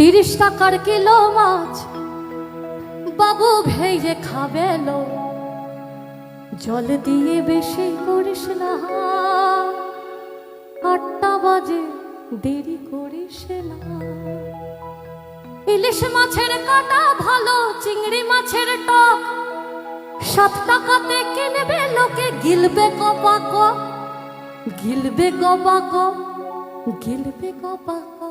তিরিশ টাকার কিলো মাছ। বাবু ভেজে খাবে লো। জল দিয়ে বেশি করিস না। আটটা বাজে, দেরি করিস না। ইলিশ মাছের কাটা ভালো, চিংড়ি মাছের টক। সাত টাকাতে কিনবে লোকে, গিলবে কপাক। গিলবে কপাক গিলবে কপাক।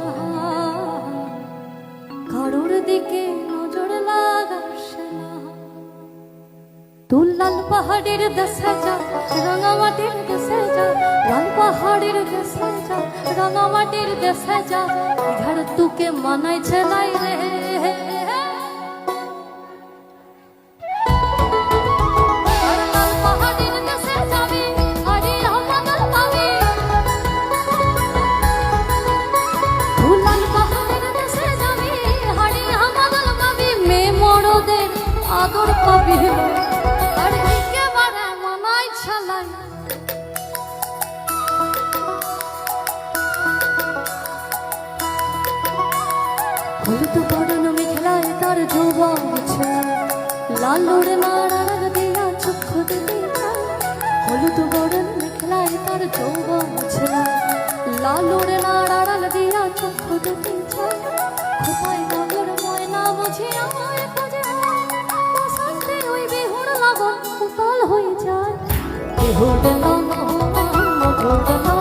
তুই লাল পাহাড়ের দেশে যা, রাঙামাটির দেশে যা, লাল পাহাড়ের দেশে যা, রাঙামাটির দেশে যা ইধার তুকে মানাই ছেলাই রে। আর লাল হলুদ বরণ মেঘলায় তার যৌবন লালুর নাড়ার দিয়া চক্ষু দিতে হলুদ বরণ মেঘলায় তার যৌবন লালুর নাড়ার দিয়া চক্ষু দিতে খোপায় নগর ময়না বুঝি আমায় খুঁজে। বসন্তে ওই বেহুর লাগন উতল হয়ে যায়। বেহুর লাগন মধুর লাগন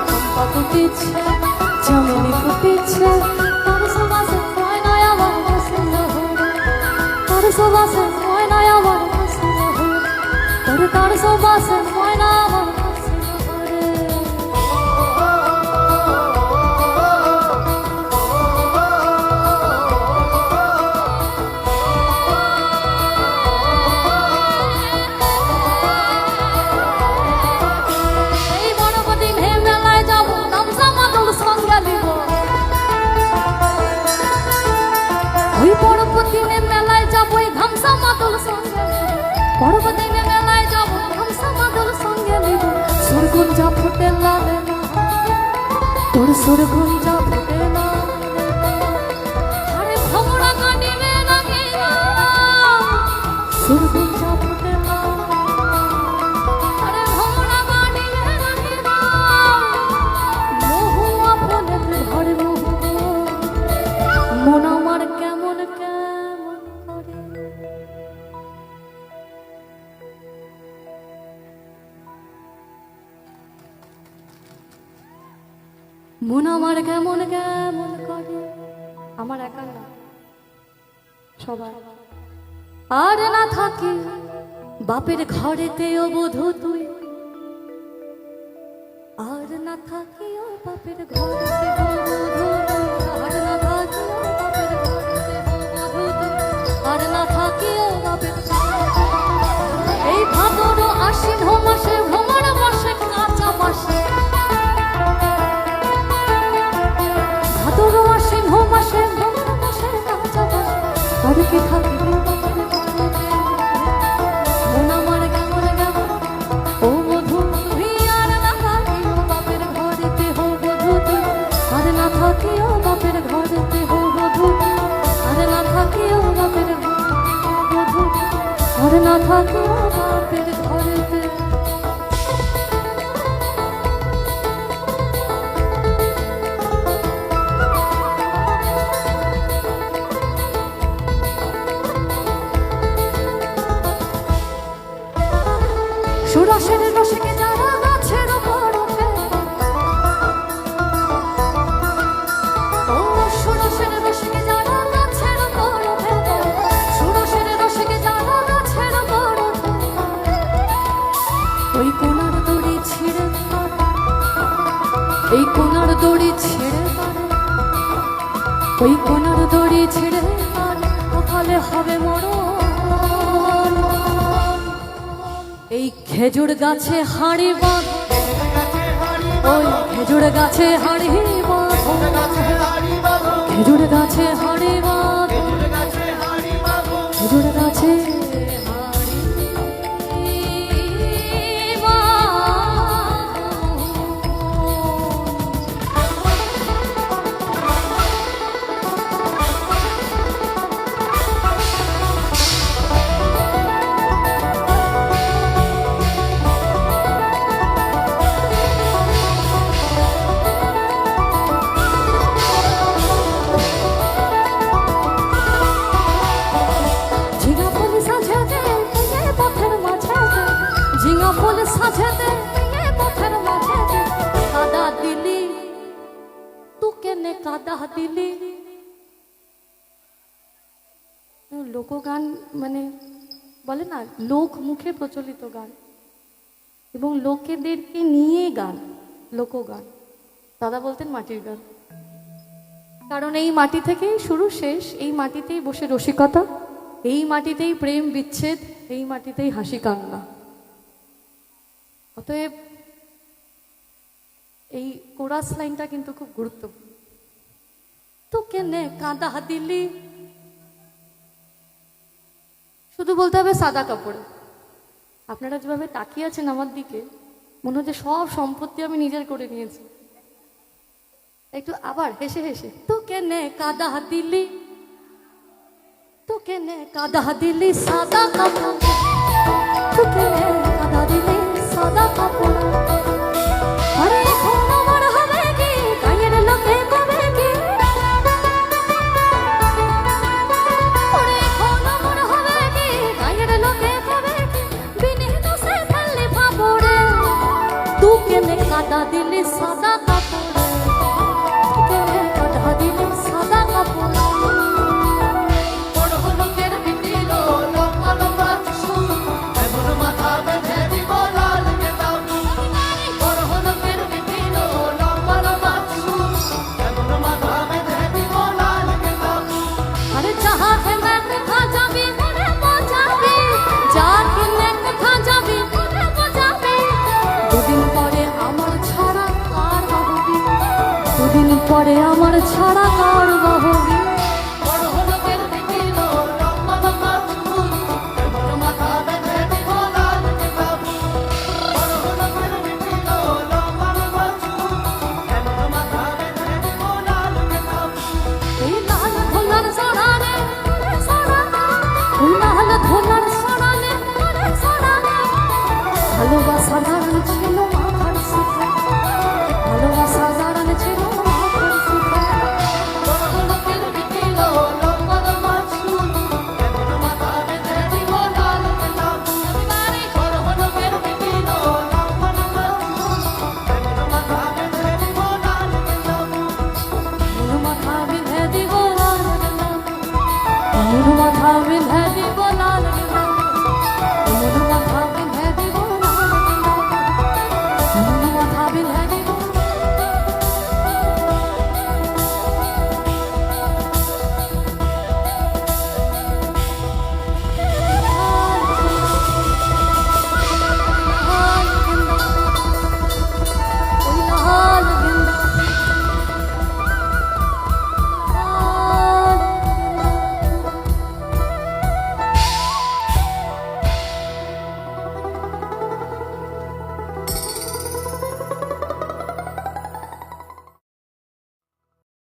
চম্পা ফুটেছে, তার সুবাসে তার সুবাসে আমার কাছে তার সুবাসে ময়নায় আমার কাছে তোর সুবাসে ময়না আমার ফুটে লাগে না তোর সুরগুন যা মন আমার কেমন কেমন করে? আমার একা না সবার। আর না থাকি বাপের ঘরেতে ও বধু তুই। আর না থাকি ও বাপের ঘরেতে আর বাপের আর না থাকিও বাপের বধূ থাকিও বাপের সুরসের রসিকে যারা গাছের পরবে ও সুরসের রসিকে যারা গাছের পরবে সুরসের রসিকে যারা গাছের ওই কোনার দড়ি ছিঁড়ে এই কোনার দড়ি ছিঁড়ে ওই কোনার দড়ি ছিঁড়ে ওখানে হবে মরণ? এই খেজুর গাছে হাড়ি বাঁধ। ওই খেজুর গাছে হাড়ি বাঁধ। খেজুর গাছে হাড়ি বাঁধ। খেজুর গাছে লোকগান মানে বলে না, লোক মুখে প্রচলিত গান। এবং লোকেদেরকে নিয়ে গান, লোকগান। দাদা বলতেন মাটির গান। কারণ এই মাটি থেকেই শুরু শেষ, এই মাটিতেই বসে রসিকতা, এই মাটিতেই প্রেম বিচ্ছেদ, এই মাটিতেই হাসি কান্না। অতএব এই কোরাস লাইনটা কিন্তু খুব গুরুত্বপূর্ণ। তো কেনে কাঁদা দিলি শুধু বলতে হবে সাদা কাপড়ে। আপনারা যেভাবে তাকিয়ে আছেন আমার দিকে, মনে হচ্ছে সব সম্পত্তি আমি নিজের করে নিয়েছি। একটু আবার হেসে হেসে তো কেনে কাদা দিলি তো কেনে কাদা দিলি সাদা কাপড় তো কেনে কাদা দিলি সাদা কাপড়। পরে আমার ছাড়া আর হবি